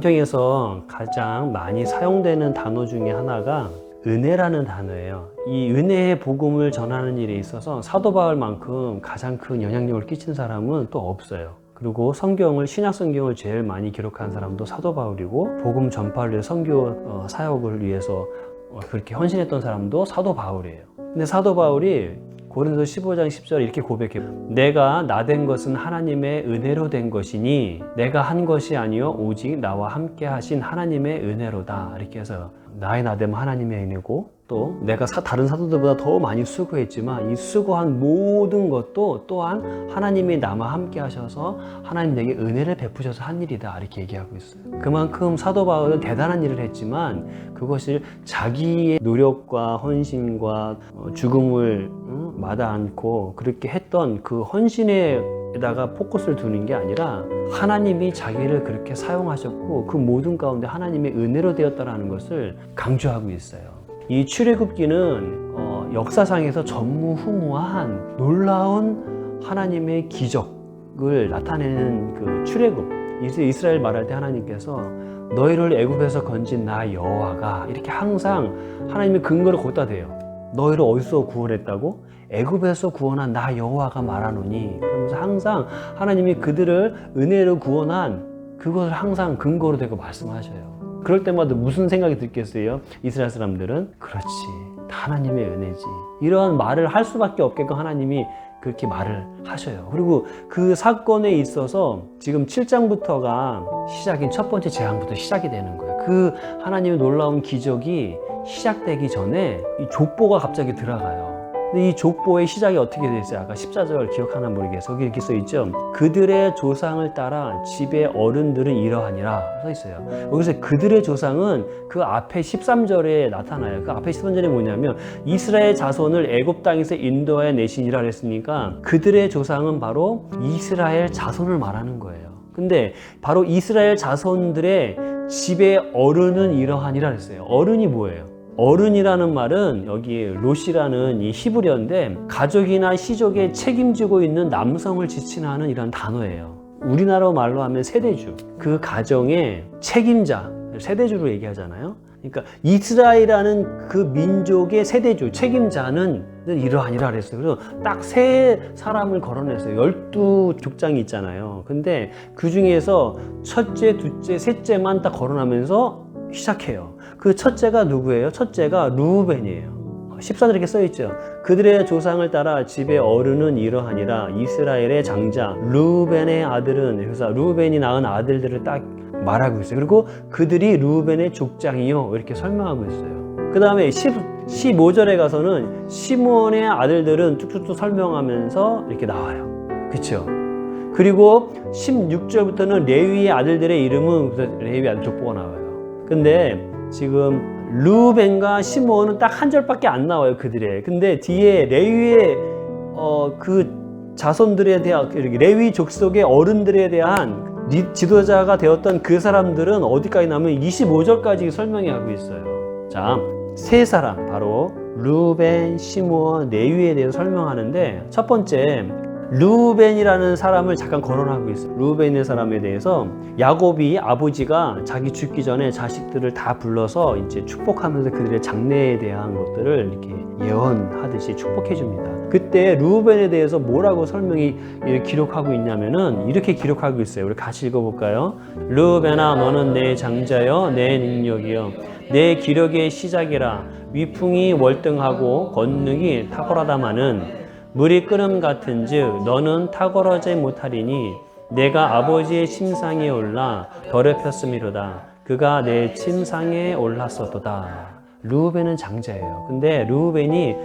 성경에서 가장 많이 사용되는 단어 중에 하나가 은혜라는 단어예요. 이 은혜의 복음을 전하는 일에 있어서 사도 바울만큼 가장 큰 영향력을 끼친 사람은 또 없어요. 그리고 성경을 신약 성경을 제일 많이 기록한 사람도 사도 바울이고 복음 전파를 위해 선교 어, 사역을 위해서 어, 그렇게 헌신했던 사람도 사도 바울이에요. 근데 사도 바울이 고린도 15장 10절에 이렇게 고백해요. 내가 나 된 것은 하나님의 은혜로 된 것이니 내가 한 것이 아니요 오직 나와 함께 하신 하나님의 은혜로다. 이렇게 해서 나의 나됨은 하나님의 은혜고 또 내가 사- 다른 사도들보다 더 많이 수고했지만 이 수고한 모든 것도 또한 하나님이 나와 함께 하셔서 하나님 내게 은혜를 베푸셔서 한 일이다. 이렇게 얘기하고 있어요. 그만큼 사도 바울은 대단한 일을 했지만 그것을 자기의 노력과 헌신과 어, 죽음을 응, 마다 않고 그렇게 했던 그 헌신에다가 포커스를 두는 게 아니라 하나님이 자기를 그렇게 사용하셨고 그 모든 가운데 하나님의 은혜로 되었다라는 것을 강조하고 있어요. 이 출애굽기는 어, 역사상에서 전무후무한 놀라운 하나님의 기적을 나타내는 그 출애굽. 이제 이스라엘 말할 때 하나님께서 너희를 애굽에서 건진 나 여호와가 이렇게 항상 하나님의 근거를 거기다 대요. 너희를 어디서 구원했다고? 애굽에서 구원한 나 여호와가 말하노니 그러면서 항상 하나님이 그들을 은혜로 구원한 그것을 항상 근거로 대고 말씀하셔요. 그럴 때마다 무슨 생각이 들겠어요? 이스라엘 사람들은 그렇지 다 하나님의 은혜지 이런 말을 할 수밖에 없게끔 하나님이 그렇게 말을 하셔요. 그리고 그 사건에 있어서 지금 7장부터가 시작인 첫 번째 재앙부터 시작이 되는 거예요. 그 하나님의 놀라운 기적이 시작되기 전에 이 족보가 갑자기 들어가요. 근데 이 족보의 시작이 어떻게 됐어요? 아까 14절 기억하나 모르겠어. 여기 이렇게 써 있죠. 그들의 조상을 따라 집의 어른들은 이러하니라 써 있어요. 여기서 그들의 조상은 그 앞에 13절에 나타나요. 그 앞에 13절에 뭐냐면 이스라엘 자손을 애굽 땅에서 인도하여 내시니라 그랬으니까 그들의 조상은 바로 이스라엘 자손을 말하는 거예요. 근데 바로 이스라엘 자손들의 집의 어른은 이러하니라 그랬어요. 어른이 뭐예요? 어른이라는 말은 여기 롯이라는 이 히브리어인데 가족이나 시족에 책임지고 있는 남성을 지칭하는 이런 단어예요. 우리나라 말로 하면 세대주. 그 가정의 책임자, 세대주로 얘기하잖아요. 그러니까 이스라엘이라는 그 민족의 세대주, 책임자는 이러하니라 그랬어요. 그래서 딱 세 사람을 거론했어요. 열두 족장이 있잖아요. 근데 그 중에서 첫째, 둘째, 셋째만 딱 거론하면서 시작해요. 그 첫째가 누구예요? 첫째가 루벤이에요. 14절 이렇게 써있죠. 그들의 조상을 따라 집의 어른은 이러하니라 이스라엘의 장자 루벤의 아들은 그래서 루벤이 낳은 아들들을 딱 말하고 있어요. 그리고 그들이 루벤의 족장이요 이렇게 설명하고 있어요. 그 다음에 15절에 가서는 시므온의 아들들은 뚝뚝뚝 설명하면서 이렇게 나와요. 그렇죠? 그리고 16절부터는 레위의 아들들의 이름은 레위 아들 족보가 나와요. 근데 지금 루벤과 시므온은 딱 한 절밖에 안 나와요 그들의. 근데 뒤에 레위의 어, 그 자손들에 대한 레위 족속의 어른들에 대한 리- 지도자가 되었던 그 사람들은 어디까지 나면 25절까지 설명해 하고 있어요. 자, 세 사람 바로 루벤, 시므온, 레위에 대해서 설명하는데 첫 번째 루벤이라는 사람을 잠깐 거론하고 있어요. 루벤의 사람에 대해서 야곱이 아버지가 자기 죽기 전에 자식들을 다 불러서 이제 축복하면서 그들의 장래에 대한 것들을 이렇게 예언하듯이 축복해 줍니다. 그때 루벤에 대해서 뭐라고 설명이 기록하고 있냐면은 이렇게 기록하고 있어요. 우리 같이 읽어볼까요? 루벤아 너는 내 장자여 내 능력이여 내 기력의 시작이라 위풍이 월등하고 권능이 탁월하다마는 물이 끓음 같은즉 너는 탁월하지 못하리니 내가 아버지의 침상에 올라 더럽혔음이로다. 그가 내 침상에 올랐었도다. 루벤은 장자예요. 근데 루벤이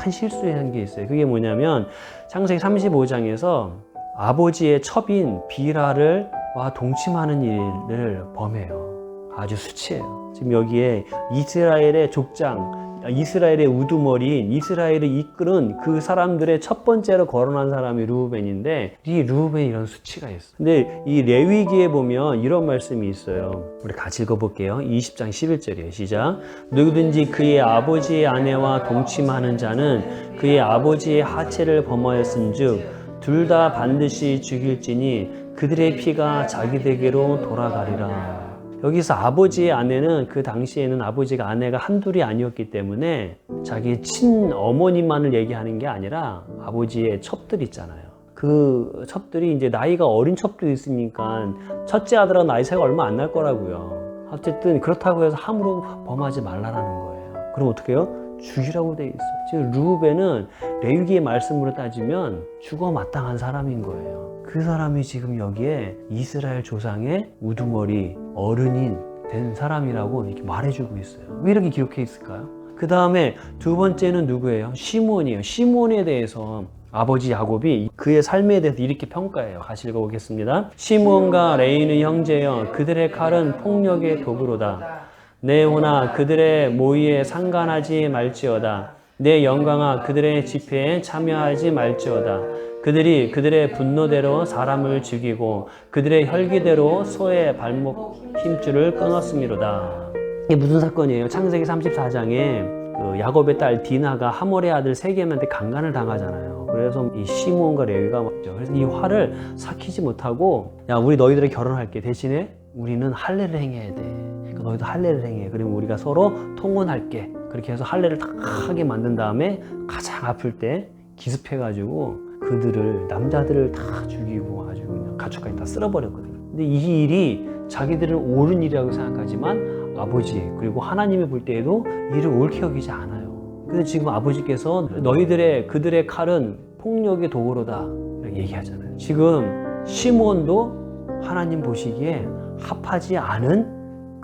큰 실수한 게 있어요. 그게 뭐냐면 창세기 35장에서 아버지의 첩인 비라를 와 동침하는 일을 범해요. 아주 수치해요. 지금 여기에 이스라엘의 족장, 이스라엘의 우두머리인 이스라엘을 이끄는 그 사람들의 첫 번째로 거론한 사람이 루벤인데 이 루벤에 이런 수치가 있어. 근데 이 레위기에 보면 이런 말씀이 있어요. 우리 같이 읽어볼게요. 20장 11절이에요. 시작. 누구든지 그의 아버지의 아내와 동침하는 자는 그의 아버지의 하체를 범하였은즉 둘 다 반드시 죽일지니 그들의 피가 자기에게로 돌아가리라. 여기서 아버지의 아내는 그 당시에는 아버지가 아내가 한둘이 아니었기 때문에 자기 친어머니만을 얘기하는 게 아니라 아버지의 첩들 있잖아요. 그 첩들이 이제 나이가 어린 첩들이 있으니까 첫째 아들하고 나이 차이가 얼마 안 날 거라고요. 어쨌든 그렇다고 해서 함부로 범하지 말라라는 거예요. 그럼 어떻게 해요? 죽이라고 돼 있어요. 지금 루벤은 레위기의 말씀으로 따지면 죽어 마땅한 사람인 거예요. 그 사람이 지금 여기에 이스라엘 조상의 우두머리 어른인 된 사람이라고 이렇게 말해주고 있어요. 왜 이렇게 기록해 있을까요? 그 다음에 두 번째는 누구예요? 시몬이에요. 시몬에 대해서 아버지 야곱이 그의 삶에 대해서 이렇게 평가해요. 같이 읽어보겠습니다. 시몬과 레이는 형제여 그들의 칼은 폭력의 도구로다. 내 호나 그들의 모의에 상관하지 말지어다. 내 영광아 그들의 집회에 참여하지 말지어다. 그들이 그들의 분노대로 사람을 죽이고 그들의 혈기대로 소의 발목 힘줄을 끊었음이로다. 이게 무슨 사건이에요? 창세기 34장에 그 야곱의 딸 디나가 하몰의 아들 세겜한테 강간을 당하잖아요. 그래서 이 시몬과 레위가 맞죠. 그래서 이 화를 삭히지 못하고 야 우리 너희들의 결혼할게 대신에 우리는 할례를 행해야 돼. 그러니까 너희도 할례를 행해. 그러면 우리가 서로 통혼할게. 그렇게 해서 할례를 다 하게 만든 다음에 가장 아플 때 기습해가지고 그들을 남자들을 다 죽이고 아주 그냥 가축까지 다 쓸어버렸거든요. 근데 이 일이 자기들은 옳은 일이라고 생각하지만 아버지 그리고 하나님이 볼 때에도 이를 옳게 여기지 않아요. 근데 지금 아버지께서 너희들의 그들의 칼은 폭력의 도구로다 이렇게 얘기하잖아요. 지금 시몬도 하나님 보시기에 합하지 않은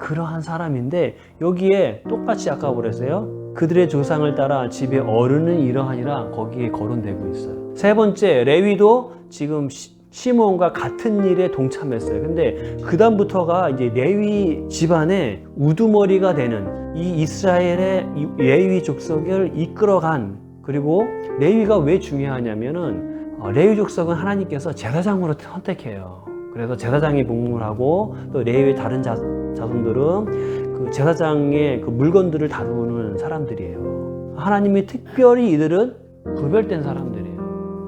그러한 사람인데 여기에 똑같이 아까 그랬어요. 그들의 조상을 따라 집에 어른은 이러하니라 거기에 거론되고 있어요. 세 번째 레위도 지금 시- 시몬과 같은 일에 동참했어요. 근데 그 다음부터가 이제 레위 집안의 우두머리가 되는 이 이스라엘의 이 레위 족속을 이끌어간 그리고 레위가 왜 중요하냐면은 어, 레위 족속은 하나님께서 제사장으로 선택해요. 그래서 제사장이 복무를 하고 또 레위의 다른 자, 자손들은 그 제사장의 그 물건들을 다루는 사람들이에요. 하나님이 특별히 이들은 구별된 사람들이에요.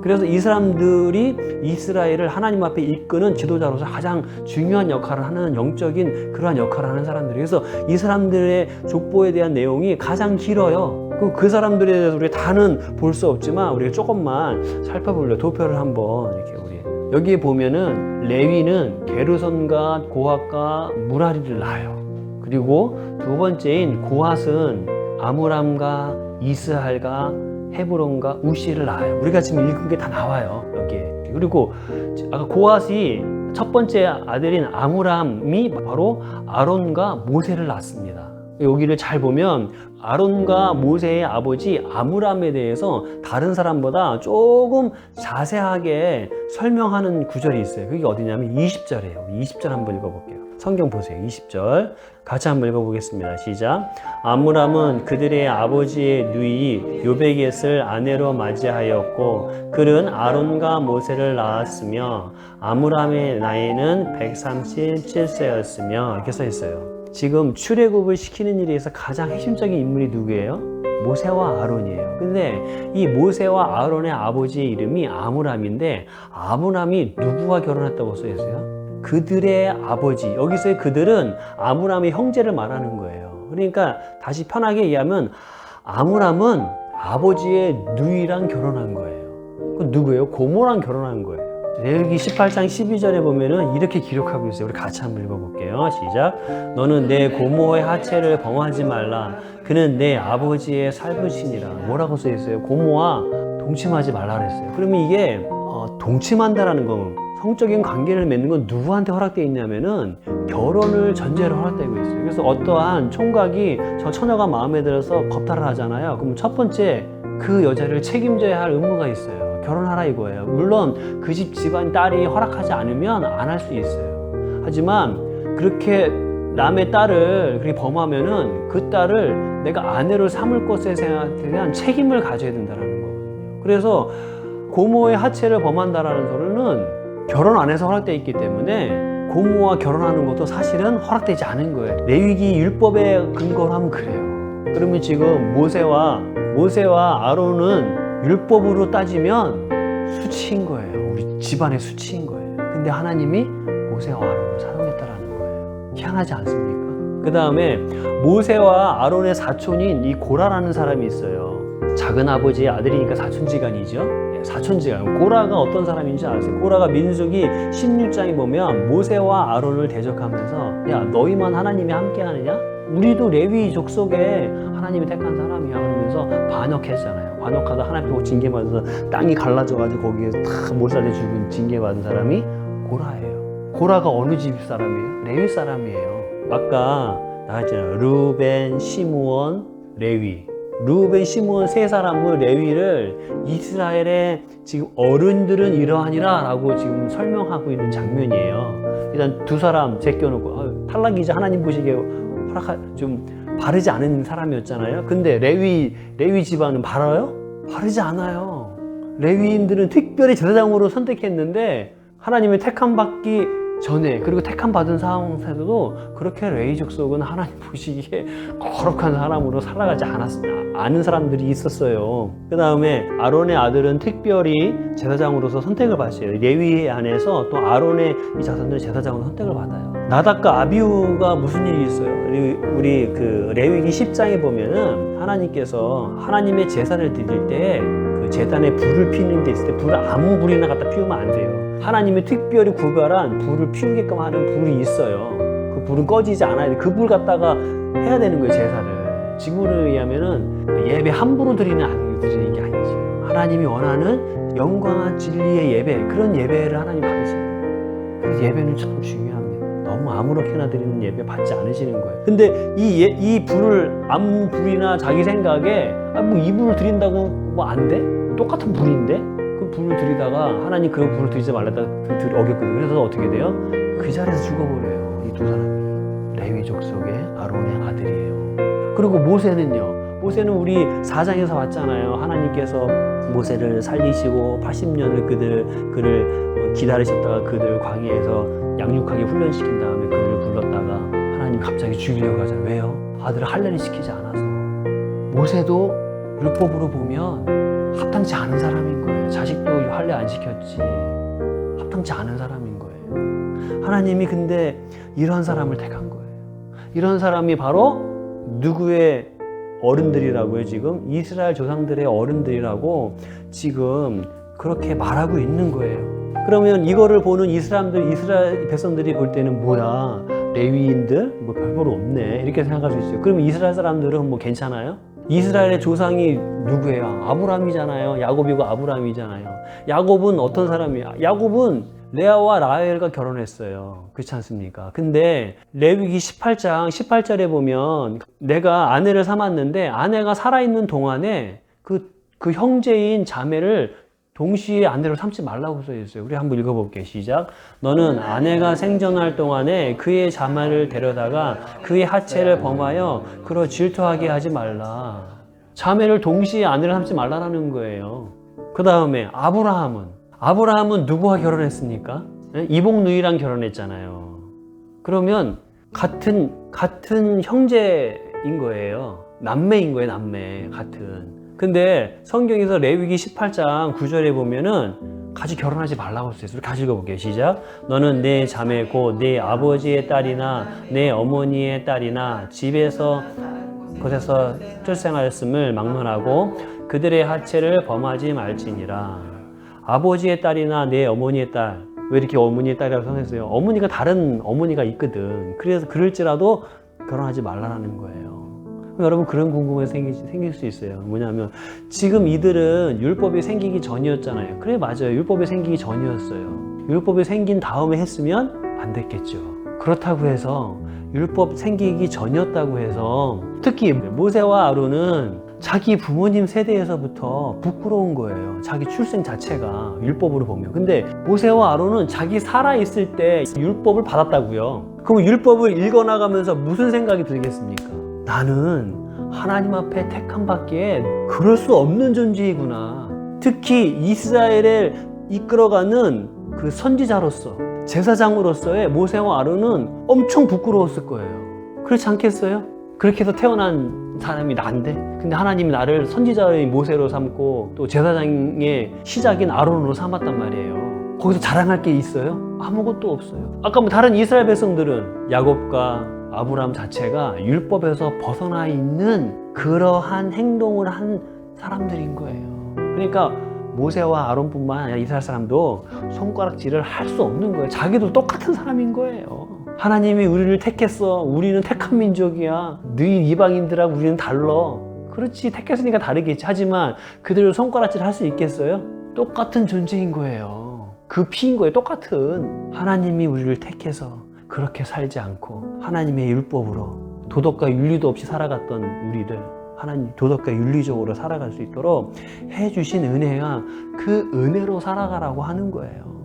그래서 이 사람들이 이스라엘을 하나님 앞에 이끄는 지도자로서 가장 중요한 역할을 하는 영적인 그러한 역할을 하는 사람들이 그래서 이 사람들의 족보에 대한 내용이 가장 길어요. 그, 그 사람들에 대해서 우리가 다는 볼 수 없지만 우리가 조금만 살펴볼래요. 도표를 한번 이렇게 우리 여기에 보면은 레위는 게르손과 고핫과 무라리를 낳아요. 그리고 두 번째인 고핫은 아므람과 이스할과 헤브론과 우시를 낳아요. 우리가 지금 읽은 게 다 나와요. 여기에. 그리고 아까 고핫이 첫 번째 아들인 아므람이 바로 아론과 모세를 낳습니다. 여기를 잘 보면 아론과 모세의 아버지 아므람에 대해서 다른 사람보다 조금 자세하게 설명하는 구절이 있어요. 그게 어디냐면 20절이에요. 20절 한번 읽어볼게요. 성경 보세요. 20절. 같이 한번 읽어보겠습니다. 시작. 아므람은 그들의 아버지의 누이 요베겟을 아내로 맞이하였고 그는 아론과 모세를 낳았으며 아므람의 나이는 137세였으며 이렇게 써 있어요. 지금 출애굽을 시키는 일에 서 가장 핵심적인 인물이 누구예요? 모세와 아론이에요. 근데 이 모세와 아론의 아버지의 이름이 아므람인데 아므람이 누구와 결혼했다고 써 있어요? 그들의 아버지. 여기서의 그들은 아므람의 형제를 말하는 거예요. 그러니까 다시 편하게 얘기하면 아므람은 아버지의 누이랑 결혼한 거예요. 그 누구예요? 고모랑 결혼한 거예요. 레위기 18장 12절에 보면은 이렇게 기록하고 있어요. 우리 같이 한번 읽어볼게요. 시작. 너는 내 고모의 하체를 범하지 말라. 그는 내 아버지의 살부신이라. 뭐라고 써 있어요? 고모와 동침하지 말라 그랬어요. 그러면 이게 어, 동침한다라는 건 성적인 관계를 맺는 건 누구한테 허락되어 있냐면은 결혼을 전제로 허락되고 있어요. 그래서 어떠한 총각이 저 처녀가 마음에 들어서 겁탈을 하잖아요. 그럼 첫 번째 그 여자를 책임져야 할 의무가 있어요. 결혼하라 이거예요. 물론 그 집 집안 딸이 허락하지 않으면 안 할 수 있어요. 하지만 그렇게 남의 딸을 그렇게 범하면은 그 딸을 내가 아내로 삼을 것에 대한 책임을 가져야 된다는 거거든요. 그래서 고모의 하체를 범한다라는 소리는 결혼 안 해서 허락되어 있기 때문에 고모와 결혼하는 것도 사실은 허락되지 않은 거예요. 레위기 율법의 근거로 하면 그래요. 그러면 지금 모세와 모세와 아론은 율법으로 따지면 수치인 거예요. 우리 집안의 수치인 거예요. 근데 하나님이 모세와 아론을 사용했다라는 거예요. 희한하지 않습니까? 그 다음에 모세와 아론의 사촌인 이 고라라는 사람이 있어요. 작은 아버지의 아들이니까 사촌지간이죠. 예, 사촌지간. 고라가 어떤 사람인지 아세요? 고라가 민수기 16장에 보면 모세와 아론을 대적하면서 야 너희만 하나님이 함께하느냐? 우리도 레위 족속에 하나님이 택한 사람이야 그러면서 반역했잖아요. 반역하다 하나님 보고 징계받아서 땅이 갈라져가지고 거기에 탁 몰살돼 죽은 징계받은 사람이 고라예요. 고라가 어느 집 사람이에요? 레위 사람이에요. 아까 나왔잖아요. 루벤, 시므온, 레위. 루벤, 시므온 세 사람을 레위를 이스라엘의 지금 어른들은 이러하니라 라고 지금 설명하고 있는 장면이에요. 일단 두 사람 제껴놓고 탈락이자 하나님 보시기에 허락하 좀 바르지 않은 사람이었잖아요. 근데 레위 레위 집안은 바라요? 바르지 않아요. 레위인들은 특별히 제사장으로 선택했는데 하나님의 택함 받기 전에 그리고 택함 받은 상황에서도 그렇게 레위 족속은 하나님 보시기에 거룩한 사람으로 살아가지 않았, 않은 사람들이 있었어요. 그 다음에 아론의 아들은 특별히 제사장으로서 선택을 받았어요. 레위 안에서 또 아론의 이 자손들은 제사장으로 선택을 받아요. 나답과 아비우가 무슨 일이 있어요? 우리, 우리 그 레위기 10장에 보면은 하나님께서 하나님의 제사를 드릴 때그 제단에 불을 피는 데 있을 때 불을 아무 불이나 갖다 피우면 안 돼요. 하나님이 특별히 구별한 불을 피우게끔 하는 불이 있어요. 그 불은 꺼지지 않아야 돼. 그불 갖다가 해야 되는 거예요, 제사를. 지금으로 의하면은 예배 함부로 드리는 안 드리는 게 아니죠. 하나님이 원하는 영광한 진리의 예배, 그런 예배를 하나님 거예요. 그래서 예배는 참 중요합니다. 너무 아무렇게나 드리는 예배 받지 않으시는 거예요. 근데 이, 예, 이 불을 아무 불이나 자기 생각에 아, 뭐이 불을 드린다고 뭐 안 돼? 똑같은 불인데? 그 불을 들이다가 하나님 그 불을 들이지 말랬다 그들 어겼거든요. 그래서 어떻게 돼요? 그 자리에서 죽어버려요. 이 두 사람이. 레위 족 속의 아론의 아들이에요. 그리고 모세는요. 모세는 우리 사장에서 봤잖아요. 하나님께서 모세를 살리시고 80년을 그들 그를 기다리셨다가 그들 광야에서 양육하게 훈련시킨 하나님 갑자기 죽이려고 하잖아요. 왜요? 아들을 할례를 시키지 않아서. 모세도 율법으로 보면 합당치 않은 사람인 거예요. 자식도 할례 안 시켰지. 합당치 않은 사람인 거예요. 하나님이 근데 이런 사람을 택한 거예요. 이런 사람이 바로 누구의 어른들이라고요, 지금? 이스라엘 조상들의 어른들이라고 지금 그렇게 말하고 있는 거예요. 그러면 이거를 보는 이스라엘 백성들이 볼 때는 뭐야? 레위인들? 뭐 별거 없네. 이렇게 생각할 수 있어요. 그러면 이스라엘 사람들은 뭐 괜찮아요? 이스라엘의 조상이 누구예요? 아브라함이잖아요. 야곱이고 아브라함이잖아요. 야곱은 어떤 사람이야? 야곱은 레아와 라헬과 결혼했어요. 그렇지 않습니까? 근데 레위기 18장 18절에 보면 내가 아내를 삼았는데 아내가 살아있는 동안에 그, 그 형제인 자매를 동시에 아내로 삼지 말라고 써 있어요. 우리 한번 읽어볼게요. 시작. 너는 아내가 생전할 동안에 그의 자매를 데려다가 그의 하체를 범하여 그로 질투하게 하지 말라. 자매를 동시에 아내를 삼지 말라라는 거예요. 그 다음에 아브라함은 아브라함은 누구와 결혼했습니까? 예? 이복 누이랑 결혼했잖아요. 그러면 같은 같은 형제인 거예요. 남매인 거예요, 남매 같은. 근데 성경에서 레위기 18장 9절에 보면은 같이 결혼하지 말라고 써 있어요. 같이 읽어볼게요. 시작. 너는 내 자매 곧내 아버지의 딸이나 내 어머니의 딸이나 집에서 곳에서 출생하였음을 막론하고 그들의 하체를 범하지 말지니라. 아버지의 딸이나 내 어머니의 딸. 왜 이렇게 어머니의 딸이라고 선했어요? 어머니가 다른 어머니가 있거든. 그래서 그럴지라도 결혼하지 말라는 거예요. 여러분 그런 궁금증이 생길, 생길 수 있어요. 뭐냐면 지금 이들은 율법이 생기기 전이었잖아요. 그래 맞아요. 율법이 생기기 전이었어요. 율법이 생긴 다음에 했으면 안 됐겠죠. 그렇다고 해서 율법 생기기 전이었다고 해서 특히 모세와 아론은 자기 부모님 세대에서부터 부끄러운 거예요. 자기 출생 자체가 율법으로 보면. 근데 모세와 아론은 자기 살아있을 때 율법을 받았다고요. 그럼 율법을 읽어나가면서 무슨 생각이 들겠습니까? 나는 하나님 앞에 택함 받기에 그럴 수 없는 존재이구나. 특히 이스라엘을 이끌어가는 그 선지자로서 제사장으로서의 모세와 아론은 엄청 부끄러웠을 거예요. 그렇지 않겠어요? 그렇게 해서 태어난 사람이 난데 근데 하나님이 나를 선지자의 모세로 삼고 또 제사장의 시작인 아론으로 삼았단 말이에요. 거기서 자랑할 게 있어요? 아무것도 없어요. 아까 뭐 다른 이스라엘 백성들은 야곱과 아브라함 자체가 율법에서 벗어나 있는 그러한 행동을 한 사람들인 거예요. 그러니까 모세와 아론뿐만 아니라 이스라엘 사람도 손가락질을 할 수 없는 거예요. 자기도 똑같은 사람인 거예요. 하나님이 우리를 택했어. 우리는 택한 민족이야. 너희 이방인들하고 우리는 달라. 그렇지 택했으니까 다르겠지. 하지만 그들을 손가락질 할 수 있겠어요? 똑같은 존재인 거예요. 그 피인 거예요. 똑같은. 하나님이 우리를 택해서 그렇게 살지 않고 하나님의 율법으로 도덕과 윤리도 없이 살아갔던 우리들 하나님 도덕과 윤리적으로 살아갈 수 있도록 해주신 은혜가 그 은혜로 살아가라고 하는 거예요.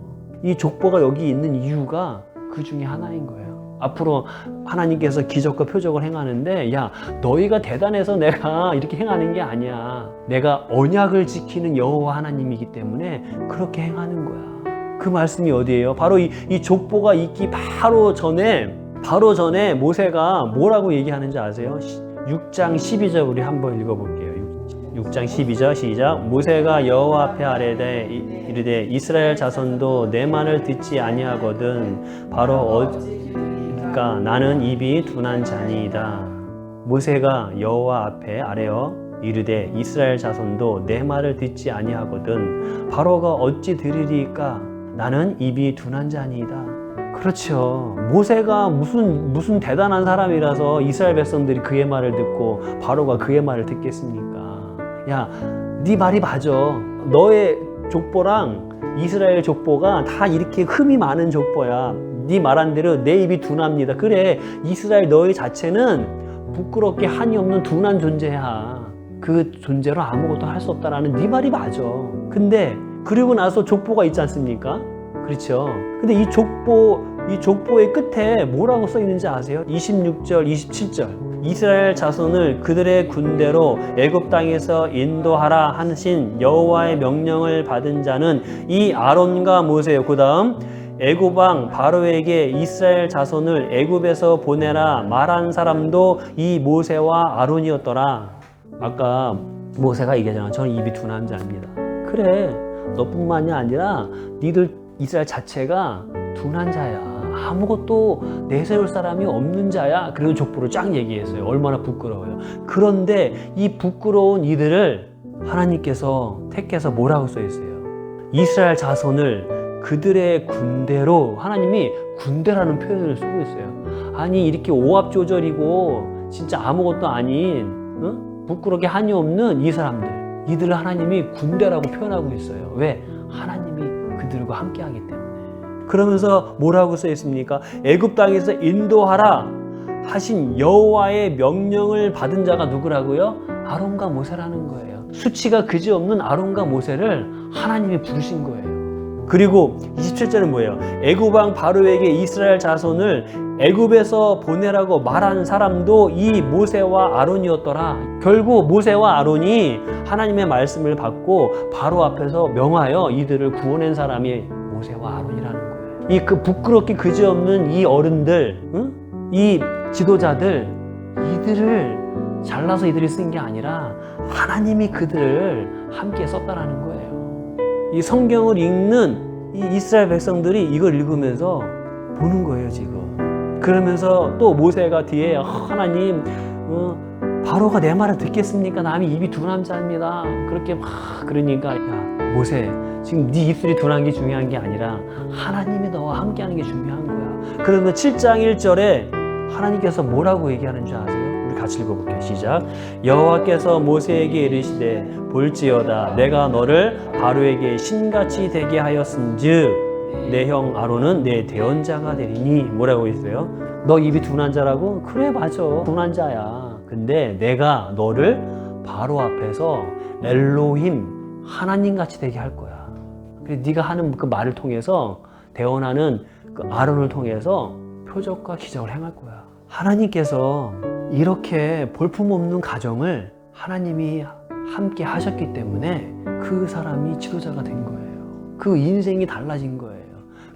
이 족보가 여기 있는 이유가 그 중에 하나인 거예요. 앞으로 하나님께서 기적과 표적을 행하는데 야 너희가 대단해서 내가 이렇게 행하는 게 아니야. 내가 언약을 지키는 여호와 하나님이기 때문에 그렇게 행하는 거야. 그 말씀이 어디예요? 바로 이, 이 족보가 있기 바로 전에 바로 전에 모세가 뭐라고 얘기하는지 아세요? 6장 12절 우리 한번 읽어볼게요. 6장 12절 시작 모세가 여호와 앞에 아뢰되 이- 이르되 이스라엘 자손도 내 말을 듣지 아니하거든 바로 어까 나는 입이 둔한 자니이다 모세가 여호와 앞에 아뢰어 이르되 이스라엘 자손도 내 말을 듣지 아니하거든 바로가 어찌 들으리까 나는 입이 둔한 자니이다 그렇죠. 모세가 무슨 무슨 대단한 사람이라서 이스라엘 백성들이 그의 말을 듣고 바로가 그의 말을 듣겠습니까? 야, 네 말이 맞아. 너의 족보랑 이스라엘 족보가 다 이렇게 흠이 많은 족보야. 네 말한 대로 내 입이 둔합니다. 그래, 이스라엘 너희 자체는 부끄럽게 한이 없는 둔한 존재야. 그 존재로 아무것도 할 수 없다라는 네 말이 맞아. 근데 그리고 나서 족보가 있지 않습니까? 그렇죠. 근데 이 족보, 이 족보의 끝에 뭐라고 써 있는지 아세요? 26절, 27절. 이스라엘 자손을 그들의 군대로 애굽 땅에서 인도하라 하신 여호와의 명령을 받은 자는 이 아론과 모세요. 그다음 애굽 왕 바로에게 이스라엘 자손을 애굽에서 보내라 말한 사람도 이 모세와 아론이었더라. 아까 모세가 얘기하잖아. 저는 입이 둔한 자입니다. 그래. 너뿐만이 아니라 니들 이스라엘 자체가 둔한 자야. 아무것도 내세울 사람이 없는 자야. 그리고 족보를 쫙 얘기했어요. 얼마나 부끄러워요. 그런데 이 부끄러운 이들을 하나님께서 택해서 뭐라고 써 있어요? 이스라엘 자손을 그들의 군대로 하나님이 군대라는 표현을 쓰고 있어요. 아니 이렇게 오합조절이고 진짜 아무것도 아닌 어? 부끄럽게 한이 없는 이 사람들 이들을 하나님이 군대라고 표현하고 있어요. 왜? 하나님이 그들과 함께하기 때문에. 그러면서 뭐라고 써 있습니까? 애굽 땅에서 인도하라 하신 여호와의 명령을 받은 자가 누구라고요? 아론과 모세라는 거예요. 수치가 그지 없는 아론과 모세를 하나님이 부르신 거예요. 그리고 27절은 뭐예요? 애굽 왕 바로에게 이스라엘 자손을 애굽에서 보내라고 말한 사람도 이 모세와 아론이었더라. 결국 모세와 아론이 하나님의 말씀을 받고 바로 앞에서 명하여 이들을 구원한 사람이 모세와 아론이라는 거예요. 이 그 부끄럽게 그지없는 이 어른들, 응? 이 지도자들, 이들을 잘라서 이들이 쓴 게 아니라 하나님이 그들을 함께 썼다라는 거예요. 이 성경을 읽는 이 이스라엘 백성들이 이걸 읽으면서 보는 거예요, 지금. 그러면서 또 모세가 뒤에 어, 하나님, 어, 바로가 내 말을 듣겠습니까? 남이 입이 둔한 자입니다. 그렇게 막 그러니까 야 모세 지금 네 입술이 둔한 게 중요한 게 아니라 하나님이 너와 함께하는 게 중요한 거야. 그러면 7장 1절에 하나님께서 뭐라고 얘기하는 줄 아세요? 우리 같이 읽어볼게요. 시작. 여호와께서 모세에게 이르시되 볼지어다 내가 너를 바로에게 신같이 되게 하였은즉 내 형 아론은 내 대언자가 되리니 뭐라고 했어요? 너 입이 둔한 자라고? 그래 맞아 둔한 자야. 근데 내가 너를 바로 앞에서 엘로힘 하나님 같이 되게 할 거야. 그래 네가 하는 그 말을 통해서 대언하는 그 아론을 통해서 표적과 기적을 행할 거야. 하나님께서 이렇게 볼품없는 가정을 하나님이 함께 하셨기 때문에 그 사람이 지도자가 된 거예요. 그 인생이 달라진 거예요.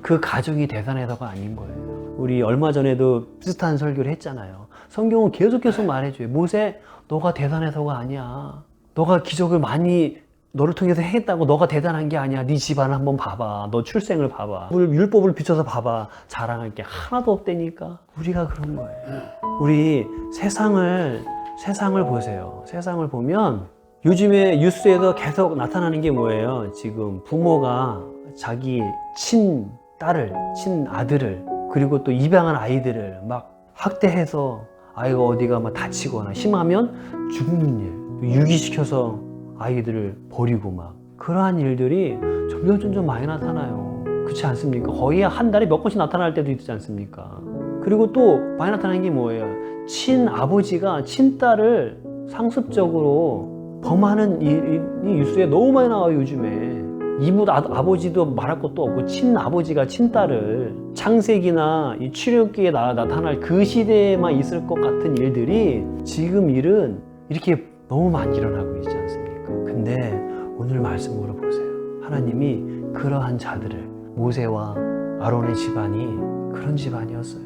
그 가정이 대단해서가 아닌 거예요. 우리 얼마 전에도 비슷한 설교를 했잖아요. 성경은 계속 계속 말해줘요. 모세, 너가 대단해서가 아니야. 너가 기적을 많이 너를 통해서 행했다고 너가 대단한 게 아니야. 네 집안을 한번 봐봐. 너 출생을 봐봐. 율- 율법을 비춰서 봐봐. 자랑할 게 하나도 없다니까. 우리가 그런 거예요. 우리 세상을 세상을 보세요. 세상을 보면 요즘에 뉴스에도 계속 나타나는 게 뭐예요? 지금 부모가 자기 친 딸을, 친 아들을, 그리고 또 입양한 아이들을 막 학대해서 아이가 어디가 막 다치거나 심하면 죽는 일, 또 유기시켜서 아이들을 버리고 막 그러한 일들이 점점 점점 많이 나타나요. 그렇지 않습니까? 거의 한 달에 몇 번씩 나타날 때도 있지 않습니까? 그리고 또 많이 나타나는 게 뭐예요? 친 아버지가 친 딸을 상습적으로 범하는 이, 이, 이 뉴스에 너무 많이 나와요 요즘에 이부 아, 아버지도 말할 것도 없고 친 아버지가 친 딸을 창세기나 이 출애굽기에 나, 나타날 그 시대에만 있을 것 같은 일들이 지금 일은 이렇게 너무 많이 일어나고 있지 않습니까? 근데 오늘 말씀으로 보세요. 하나님이 그러한 자들을 모세와 아론의 집안이 그런 집안이었어요.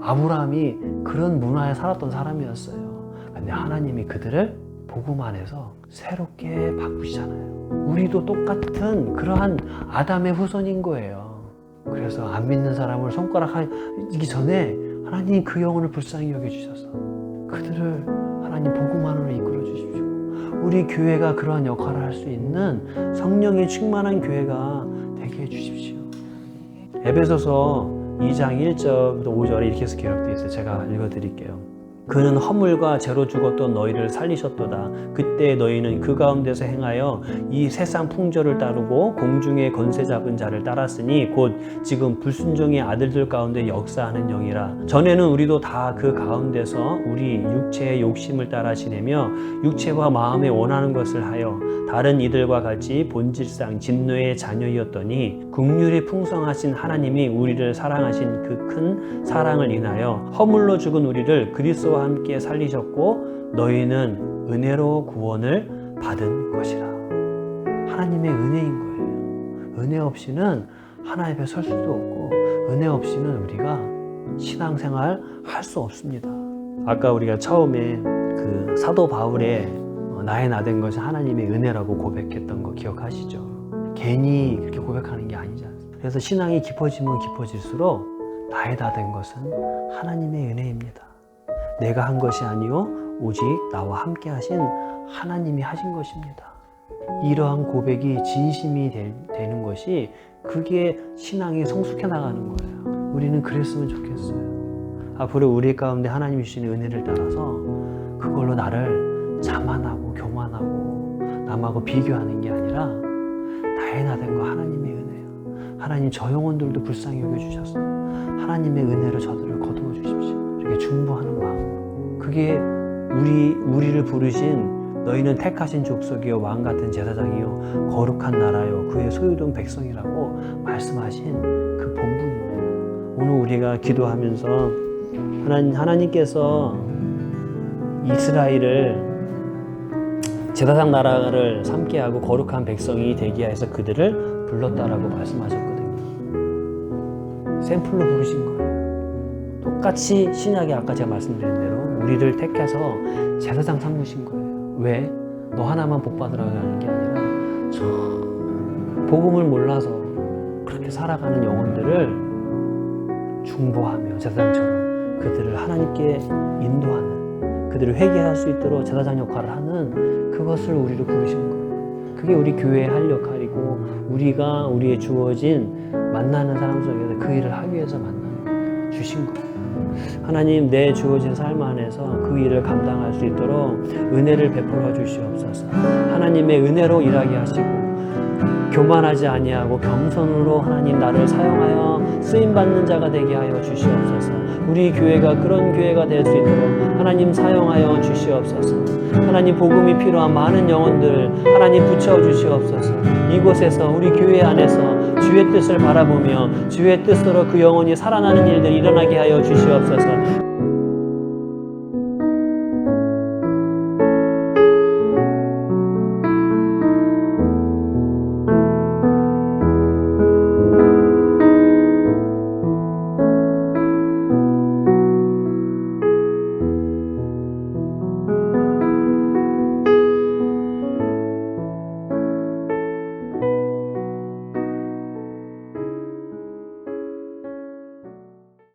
아브라함이 그런 문화에 살았던 사람이었어요. 근데 하나님이 그들을 복음 안에서 새롭게 바꾸시잖아요. 우리도 똑같은 그러한 아담의 후손인 거예요. 그래서 안 믿는 사람을 손가락 하기 전에 하나님 그 영혼을 불쌍히 여겨주셔서 그들을 하나님 복음 안으로 이끌어 주십시오. 우리 교회가 그러한 역할을 할 수 있는 성령의 충만한 교회가 되게 해주십시오. 에베소서 2장 1절부터 5절에 이렇게 해서 기록되어 있어요. 제가 읽어드릴게요. 그는 허물과 죄로 죽었던 너희를 살리셨도다. 그때 너희는 그 가운데서 행하여 이 세상 풍조를 따르고 공중의 권세 잡은 자를 따랐으니 곧 지금 불순종의 아들들 가운데 역사하는 영이라. 전에는 우리도 다 그 가운데서 우리 육체의 욕심을 따라 지내며 육체와 마음에 원하는 것을 하여 다른 이들과 같이 본질상 진노의 자녀이었더니 국률이 풍성하신 하나님이 우리를 사랑하신 그 큰 사랑을 인하여 허물로 죽은 우리를 그리스 함께 살리셨고 너희는 은혜로 구원을 받은 것이라. 하나님의 은혜인 거예요. 은혜 없이는 하나님 앞에 설 수도 없고 은혜 없이는 우리가 신앙생활 할 수 없습니다. 아까 우리가 처음에 그 사도 바울의 어, 나의 나된 것이 하나님의 은혜라고 고백했던 거 기억하시죠? 괜히 그렇게 고백하는 게 아니지 않습니까? 그래서 신앙이 깊어지면 깊어질수록 나의 다된 것은 하나님의 은혜입니다. 내가 한 것이 아니요 오직 나와 함께 하신 하나님이 하신 것입니다. 이러한 고백이 진심이 되, 는 것이 그게 신앙이 성숙해 나가는 거예요. 우리는 그랬으면 좋겠어요. 앞으로 우리 가운데 하나님이 주시는 은혜를 따라서 그걸로 나를 자만하고 교만하고 남하고 비교하는 게 아니라 나의 나된거 하나님의 은혜예요. 하나님 저 영혼들도 불쌍히 여겨주셔서 하나님의 은혜로 저들을 거두어 주십시오. 중보하는 마음으로. 그게 우리, 우리를 부르신 너희는 택하신 족속이요 왕 같은 제사장이요 거룩한 나라요 그의 소유된 백성이라고 말씀하신 그 본분이에요. 오늘 우리가 기도하면서 하나님, 하나님께서 이스라엘을 제사장 나라를 삼게 하고 거룩한 백성이 되게 해서 그들을 불렀다라고 말씀하셨거든요. 샘플로 부르신 거예요. 똑같이 신약에 아까 제가 말씀드린 대로 우리를 택해서 제사장 삼으신 거예요. 왜? 너 하나만 복 받으라고 하는 게 아니라 저 복음을 몰라서 그렇게 살아가는 영혼들을 중보하며 제사장처럼 그들을 하나님께 인도하는 그들을 회개할 수 있도록 제사장 역할을 하는 그것을 우리를 부르신 거예요. 그게 우리 교회의 할 역할이고 우리가 우리의 주어진 만나는 사람 속에서 그 일을 하기 위해서 만나는 주신 거예요. 하나님 내 주어진 삶 안에서 그 일을 감당할 수 있도록 은혜를 베풀어 주시옵소서. 하나님의 은혜로 일하게 하시고 교만하지 아니하고 겸손으로 하나님 나를 사용하여 쓰임 받는 자가 되게 하여 주시옵소서. 우리 교회가 그런 교회가 될 수 있도록 하나님 사용하여 주시옵소서. 하나님 복음이 필요한 많은 영혼들 하나님 붙여 주시옵소서. 이곳에서 우리 교회 안에서 주의 뜻을 바라보며 주의 뜻으로 그 영혼이 살아나는 일들이 일어나게 하여 주시옵소서.